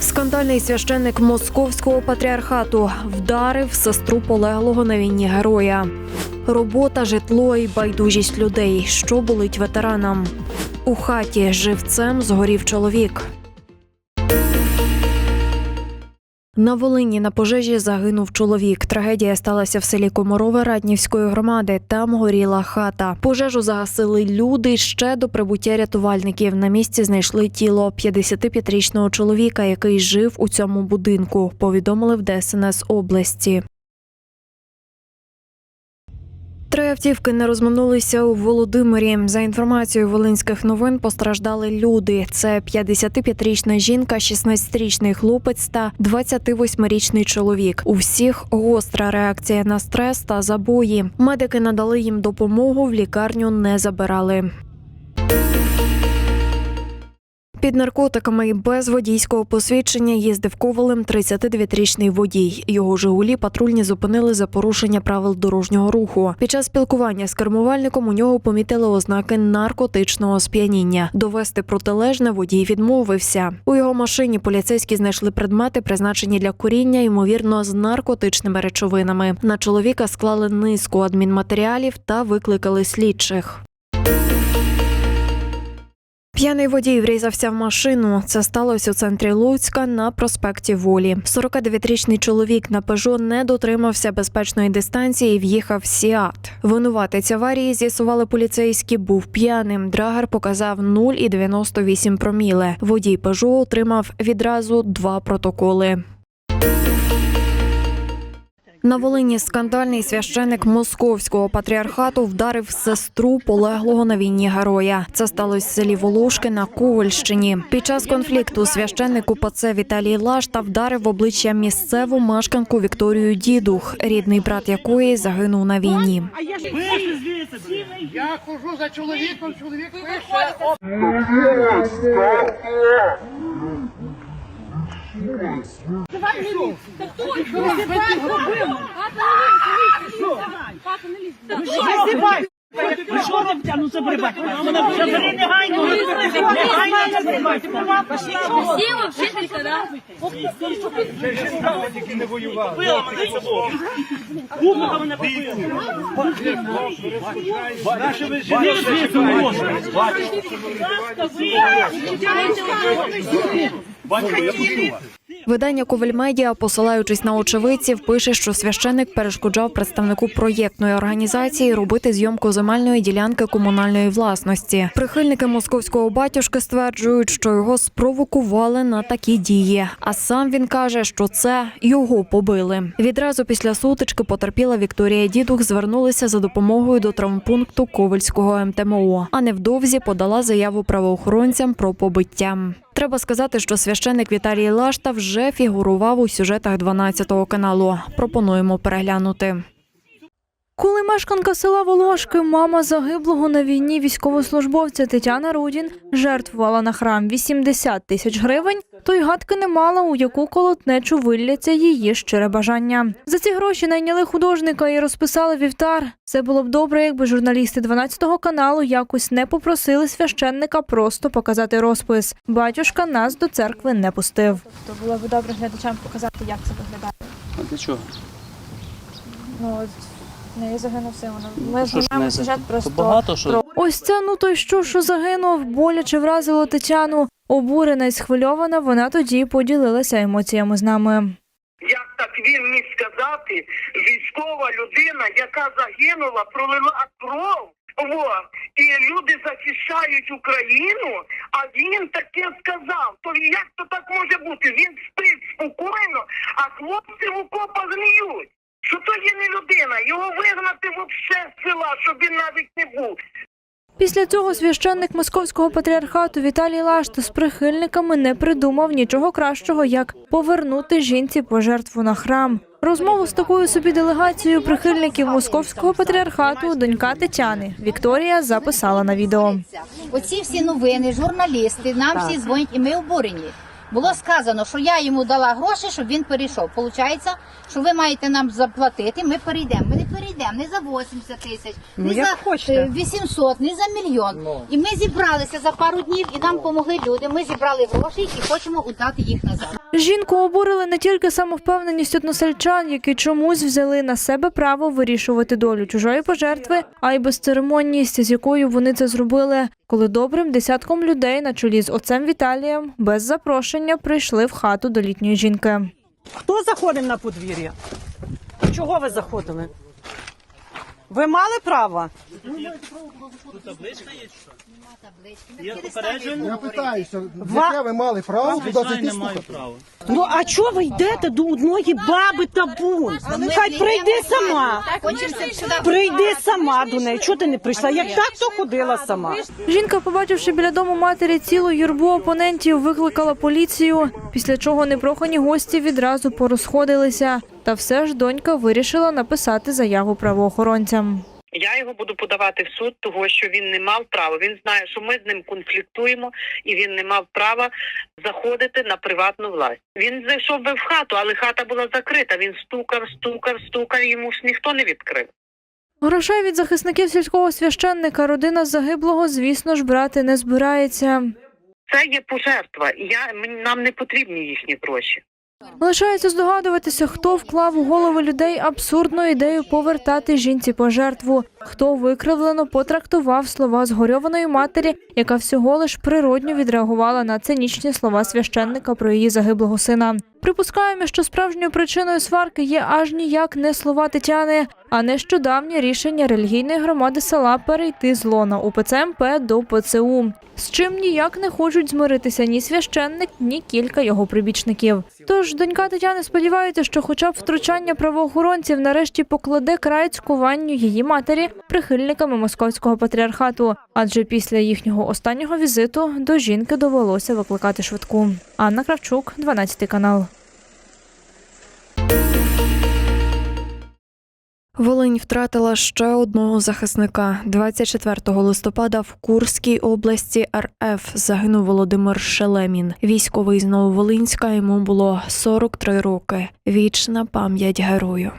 Скандальний священник московського патріархату вдарив сестру полеглого на війні героя. Робота, житло і байдужість людей, що болить ветеранам. У хаті живцем згорів чоловік. На Волині на пожежі загинув чоловік. Трагедія сталася в селі Комарове Раднівської громади. Там горіла хата. Пожежу загасили люди ще до прибуття рятувальників. На місці знайшли тіло 55-річного чоловіка, який жив у цьому будинку. Повідомили в ДСНС області. Три автівки не розминулися у Володимирі. За інформацією волинських новин, постраждали люди. Це 55-річна жінка, 16-річний хлопець та 28-річний чоловік. У всіх гостра реакція на стрес та забої. Медики надали їм допомогу, в лікарню не забирали. Під наркотиками і без водійського посвідчення їздив ковалем 39-річний водій. Його Жигулі патрульні зупинили за порушення правил дорожнього руху. Під час спілкування з кермувальником у нього помітили ознаки наркотичного сп'яніння. Довести протилежне водій відмовився. У його машині поліцейські знайшли предмети, призначені для куріння, ймовірно, з наркотичними речовинами. На чоловіка склали низку адмінматеріалів та викликали слідчих. П'яний водій врізався в машину. Це сталося у центрі Луцька на проспекті Волі. 49-річний чоловік на Пежо не дотримався безпечної дистанції і в'їхав в Сіат. Винуватець аварії з'ясували поліцейські. Був п'яним. Драгер показав 0,98 проміле. Водій Пежо отримав відразу два протоколи. На Волині скандальний священник московського патріархату вдарив сестру полеглого на війні героя. Це сталося в селі Волошки на Ковальщині. Під час конфлікту священник УПЦ Віталій Лашта вдарив в обличчя місцеву мешканку Вікторію Дідух, рідний брат якої загинув на війні. Я хожу за чоловіком, чоловік пише. О, не лізь. Та хто? Ти бать робив? Папа, не лізь. Папа, не лізь. Та хто? Зібай! Ви що робите? Забери негайно. Негайно забери. Сіла вчителька, да? Била мене собою. Купа мене побила. Жени звідси можна. Батька, я вас. Видання Ковальмедіа, посилаючись на очевидців, пише, що священник перешкоджав представнику проєктної організації робити зйомку земельної ділянки комунальної власності. Прихильники московського батюшки стверджують, що його спровокували на такі дії. А сам він каже, що це його побили. Відразу після сутички потерпіла Вікторія Дідух звернулася за допомогою до травмпункту Ковальського МТМО, а невдовзі подала заяву правоохоронцям про побиття. Треба сказати, що священник Віталій Лашта вже фігурував у сюжетах 12 каналу. Пропонуємо переглянути. Коли мешканка села Волошки, мама загиблого на війні військовослужбовця Тетяна Рудін жертвувала на храм 80 тисяч гривень, то й гадки не мала, у яку колотнечу вилляться її щире бажання. За ці гроші найняли художника і розписали вівтар. Це було б добре, якби журналісти 12 каналу якось не попросили священника просто показати розпис. Батюшка нас до церкви не пустив. То було б добре глядачам показати, як це виглядає. А для чого? Ну, неї загинув син. Ми Що ж знаємо не сюжет просто. То багато що. Ось це ну то й що, що загинув, боляче вразило Тетяну. Обурена й схвильована, вона тоді поділилася емоціями з нами. Як так він міг сказати, військова людина, яка загинула, пролила кров. Во, і люди захищають Україну, а він таке сказав. То як то так може бути? Він спить спокійно, а хлопці в окопах гниють. Що то є не людина, його вигнати вообще з села, щоб він навіть не був. Після цього священник московського патріархату Віталій Лашто з прихильниками не придумав нічого кращого, як повернути жінці пожертву на храм. Розмову з такою собі делегацією прихильників московського патріархату донька Тетяни Вікторія записала на відео. Оці всі новини, журналісти, нам всі дзвонять, і ми обурені. Було сказано, що я йому дала гроші, щоб він перейшов. Получається, що ви маєте нам заплатити, ми перейдемо. Ми не перейдемо не за 80 тисяч, не за е, 800, не за мільйон. І ми зібралися за пару днів, і нам допомогли люди. Ми зібрали гроші і хочемо удати їх назад. Жінку обурили не тільки самовпевненість односельчан, які чомусь взяли на себе право вирішувати долю чужої пожертви, а й безцеремонність, з якою вони це зробили, коли добрим десятком людей на чолі з отцем Віталієм без запрошення прийшли в хату до літньої жінки. Хто заходив на подвір'я? Чого ви заходили? Ви мали право? Табличка Я питаюся, яке ви мали право туди зайти слухати? Ну а чого ви йдете до одної баби табун? Хай прийди сама. Хочеться сюди. Прийди сама до неї. Чого ти не прийшла? Як так, то ходила сама. Жінка, побачивши біля дому матері цілу юрбу опонентів, викликала поліцію, після чого непрохані гості відразу порозходилися. Та все ж донька вирішила написати заяву правоохоронцям. Я його буду подавати в суд, того що він не мав права. Він знає, що ми з ним конфліктуємо, і він не мав права заходити на приватну власть. Він зайшов би в хату, але хата була закрита. Він стукав, стукав, стукав. Йому ж ніхто не відкрив. Грошей від захисників сільського священника родина загиблого, звісно ж, брати не збирається. Це є пожертва. Я нам не потрібні їхні гроші. Лишається здогадуватися, хто вклав у голови людей абсурдну ідею повертати жінці пожертву, хто викривлено потрактував слова згорьованої матері, яка всього лиш природньо відреагувала на цинічні слова священника про її загиблого сина. Припускаємо, що справжньою причиною сварки є аж ніяк не слова Тетяни, а нещодавнє рішення релігійної громади села перейти з лона УПЦ МП до ПЦУ. З чим ніяк не хочуть змиритися ні священник, ні кілька його прибічників. Тож донька Тетяни сподівається, що хоча б втручання правоохоронців нарешті покладе край цькуванню її матері прихильниками московського патріархату. Адже після їхнього останнього візиту до жінки довелося викликати швидку. Анна Кравчук, 12 канал. Волинь втратила ще одного захисника. 24 листопада в Курській області РФ загинув Володимир Шелемін. Військовий з Нововолинська йому було 43 роки. Вічна пам'ять герою.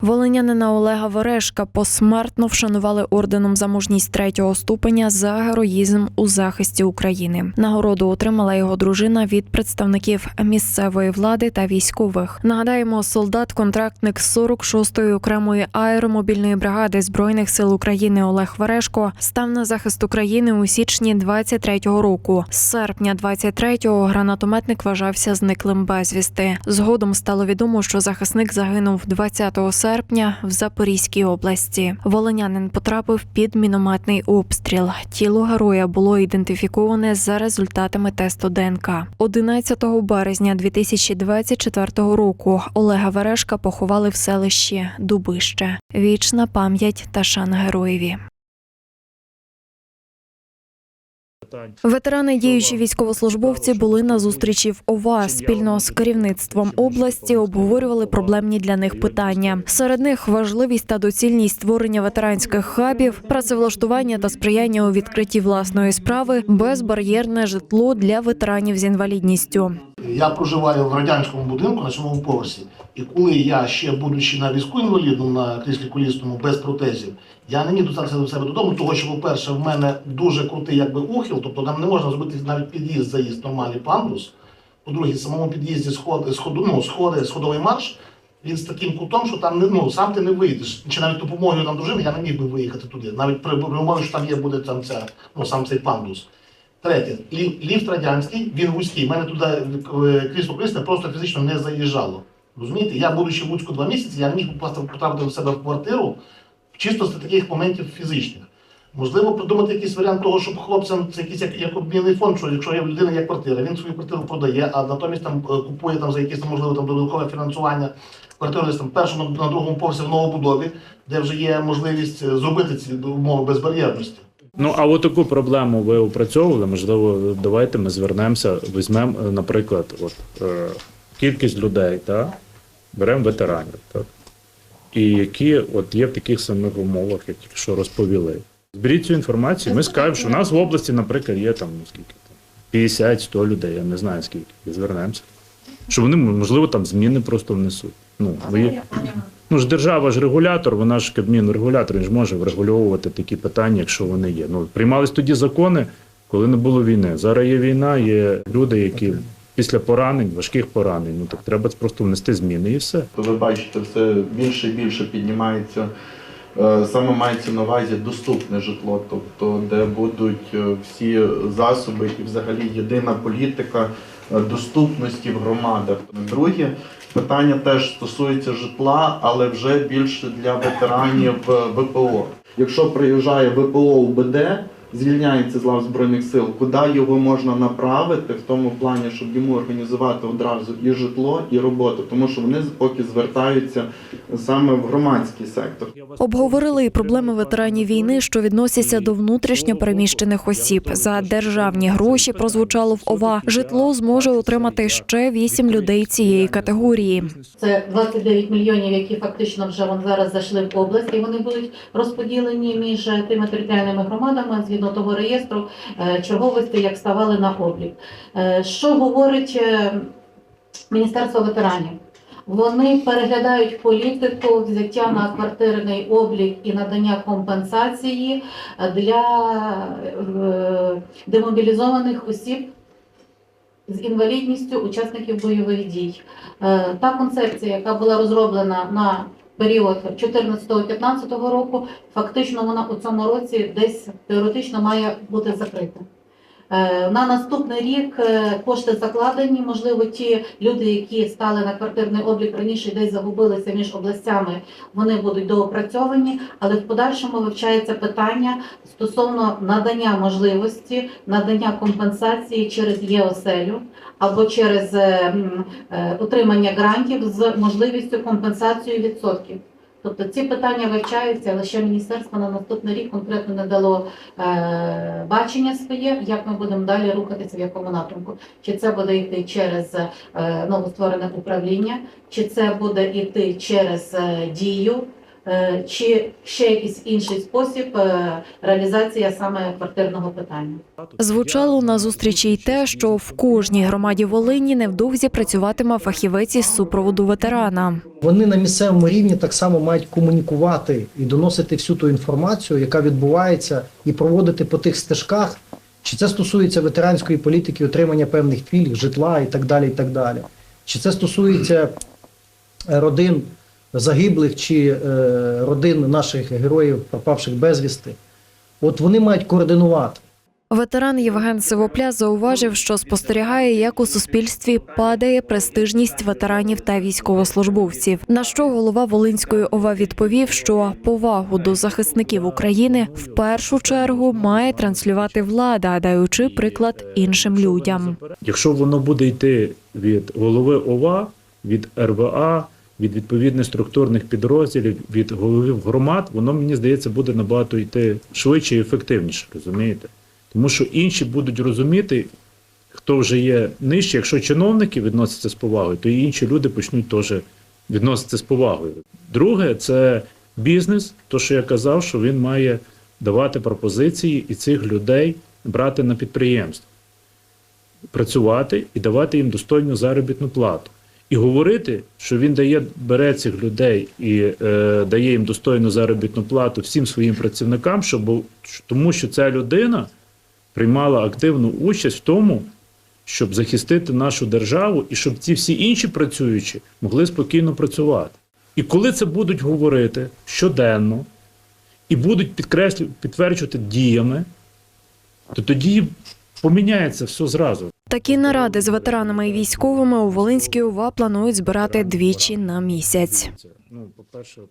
Волинянина Олега Верешка посмертно вшанували орденом за мужність третього ступеня за героїзм у захисті України. Нагороду отримала його дружина від представників місцевої влади та військових. Нагадаємо, солдат-контрактник 46-ї окремої аеромобільної бригади збройних сил України Олег Верешко став на захист України у січні 23-го року. З серпня 23-го гранатометник вважався зниклим безвісти. Згодом стало відомо, що захисник загинув 20 серпня в Запорізькій області. Волонянин потрапив під мінометний обстріл. Тіло героя було ідентифіковане за результатами тесту ДНК. 11 березня 2024 року Олега Верешка поховали в селищі Дубище. Вічна пам'ять та шан героєві. Ветерани діючі військовослужбовці були на зустрічі в ОВА спільно з керівництвом області. Обговорювали проблемні для них питання. Серед них важливість та доцільність створення ветеранських хабів, працевлаштування та сприяння у відкритті власної справи, безбар'єрне житло для ветеранів з інвалідністю. Я проживаю в радянському будинку на сьомому поверсі. І коли я ще будучи на візку інвалідному на кріслі колісному без протезів, я не міг достатися до себе додому, тому що, по-перше, в мене дуже крутий якби ухил, тобто там не можна зробити навіть під'їзд, заїзд нормальний пандус. По-друге, в самому під'їзді сходи, сходу, ну, сходи, сходовий марш. Він з таким кутом, що там ну сам ти не вийдеш. Чи навіть допомогою там дружини я не міг би виїхати туди. Навіть при, при умові, що там є буде там ця, ну сам цей пандус. Третє, ліфт радянський, він вузький. Мене туди е, крісло колісне просто фізично не заїжджало. Розумієте? Я, будучи в Луцьку два місяці, я не міг потрапити до себе в квартиру чисто з таких моментів фізичних. Можливо, придумати якийсь варіант того, щоб хлопцям це якийсь як, як обмінний фонд, що якщо є в є квартира, він свою квартиру продає, а натомість там е, купує там за якесь можливо там додаткове фінансування квартиру десь там першому на другому поверсі в новобудові, де вже є можливість е, зробити ці умови безбар'єрності. Ну а от таку проблему ви опрацьовували. Можливо, давайте ми звернемося, візьмемо, е, наприклад, от е, кількість людей, так, беремо ветеранів, так, і які от є в таких самих умовах, як тільки що розповіли. Зберіть цю інформацію. Ми скажемо, що в нас в області, наприклад, є там скільки там 50-100 людей, я не знаю скільки, звернемося. Що вони, можливо, там зміни просто внесуть. Ну, ви, Ну ж держава ж регулятор, вона ж Кабмін регулятор, він ж може врегульовувати такі питання, якщо вони є. Ну приймались тоді закони, коли не було війни. Зараз є війна, є люди, які після поранень, важких поранень, ну так треба просто внести зміни і все. То ви бачите, все більше і більше піднімається. е, Саме мається на увазі доступне житло, тобто де будуть е, всі засоби і взагалі єдина політика доступності в громадах. Друге питання теж стосується житла, але вже більше для ветеранів е, ВПО. Якщо приїжджає ВПО УБД, звільняється з лав Збройних сил, куди його можна направити в тому плані, щоб йому організувати одразу і житло, і роботу, тому що вони поки звертаються саме в громадський сектор. Обговорили і проблеми ветеранів війни, що відносяться до внутрішньо переміщених осіб. За державні гроші прозвучало в ОВА. Житло зможе отримати ще вісім людей цієї категорії. Це 29 мільйонів, які фактично вже вон зараз зайшли в область, і вони будуть розподілені між тими територіальними громадами згідно того реєстру е, черговості, як ставали на облік. Е, Що говорить е, Міністерство ветеранів? Вони переглядають політику взяття на квартирний облік і надання компенсації для демобілізованих осіб з інвалідністю учасників бойових дій. Та концепція, яка була розроблена на період 14-15 року, фактично вона у цьому році десь теоретично має бути закрита. Е, На наступний рік е, кошти закладені. Можливо, ті люди, які стали на квартирний облік раніше, десь загубилися між областями, вони будуть доопрацьовані, але в подальшому вивчається питання стосовно надання можливості надання компенсації через ЄОСЕЛю або через е, е, отримання грантів з можливістю компенсації відсотків. Тобто ці питання вивчаються, але ще міністерство на наступний рік конкретно не дало е, бачення своє, як ми будемо далі рухатися в якому напрямку. Чи це буде йти через е, новостворене управління, чи це буде йти через е, дію, чи ще якийсь інший спосіб е, реалізація саме квартирного питання. Звучало на зустрічі й те, що в кожній громаді Волині невдовзі працюватиме фахівець із супроводу ветерана. Вони на місцевому рівні так само мають комунікувати і доносити всю ту інформацію, яка відбувається, і проводити по тих стежках. Чи це стосується ветеранської політики, отримання певних пільг, житла і так далі. і так далі. Чи це стосується е, родин загиблих чи е, родин наших героїв, пропавших безвісти? От вони мають координувати. Ветеран Євген Сивопля зауважив, що спостерігає, як у суспільстві падає престижність ветеранів та військовослужбовців. На що голова Волинської ОВА відповів, що повагу до захисників України в першу чергу має транслювати влада, даючи приклад іншим людям. Якщо воно буде йти від голови ОВА, від РВА, від відповідних структурних підрозділів, від головів громад, воно мені здається буде набагато йти швидше і ефективніше, розумієте? Тому що інші будуть розуміти, хто вже є нижче. Якщо чиновники відносяться з повагою, то і інші люди почнуть теж відноситися з повагою. Друге, це бізнес, то що я казав, що він має давати пропозиції і цих людей брати на підприємство працювати і давати їм достойну заробітну плату. І говорити, що він дає, бере цих людей і е, дає їм достойну заробітну плату всім своїм працівникам, щоб, тому що ця людина приймала активну участь в тому, щоб захистити нашу державу і щоб ці всі інші працюючі могли спокійно працювати. І коли це будуть говорити щоденно і будуть підкреслю, підтверджувати діями, то тоді поміняється все зразу. Такі наради з ветеранами і військовими у Волинській УВА планують збирати двічі на місяць. Ну, по-перше,